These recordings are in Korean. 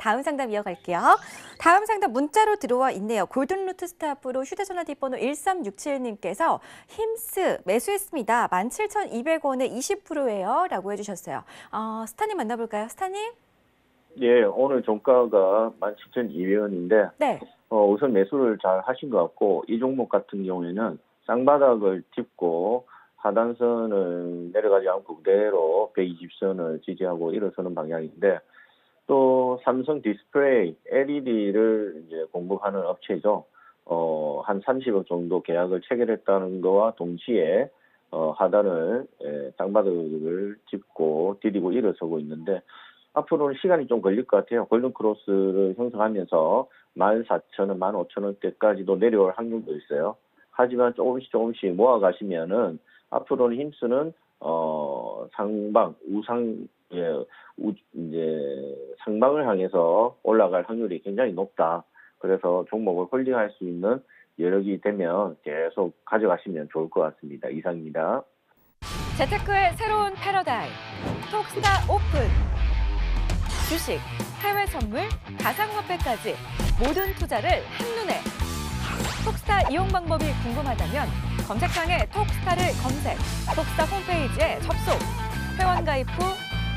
다음 상담 이어갈게요. 다음 상담 문자로 들어와 있네요. 골든루트 스타프로 휴대전화 뒷번호 1367님께서 힘스 매수했습니다. 17,200원에 20%예요. 라고 해주셨어요. 어, 스타님 만나볼까요? 스타님? 예, 오늘 종가가 17,200원인데, 네. 어, 우선 매수를 잘 하신 것 같고, 이 종목 같은 경우에는 쌍바닥을 짚고, 하단선을 내려가지 않고 그대로 120선을 지지하고 일어서는 방향인데, 또 삼성 디스플레이 LED를 이제 공급하는 업체죠. 어, 한 30억 정도 계약을 체결했다는 거와 동시에 어, 하단을 예, 쌍바닥을 짚고 디디고 일어서고 있는데 앞으로는 시간이 좀 걸릴 것 같아요. 골든 크로스를 형성하면서 14,000원, 15,000원대까지도 내려올 확률도 있어요. 하지만 조금씩 조금씩 모아가시면은 앞으로는 힘쓰는 어 상방 우상 예 우, 이제 상방을 향해서 올라갈 확률이 굉장히 높다. 그래서 종목을 홀딩할 수 있는 여력이 되면 계속 가져가시면 좋을 것 같습니다. 이상입니다. 재테크의 새로운 패러다임. 톡스타 오픈. 주식, 해외 선물, 가상화폐까지 모든 투자를 한눈에. 톡스타 이용 방법이 궁금하다면 검색창에 톡스타를 검색, 톡스타 홈페이지에 접속. 회원 가입 후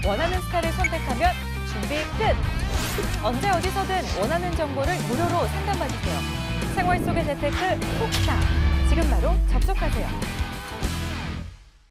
원하는 스타를 선택하면 준비 끝. 언제 어디서든 원하는 정보를 무료로 상담받으세요. 생활 속의 재테크 톡스타. 지금 바로 접속하세요.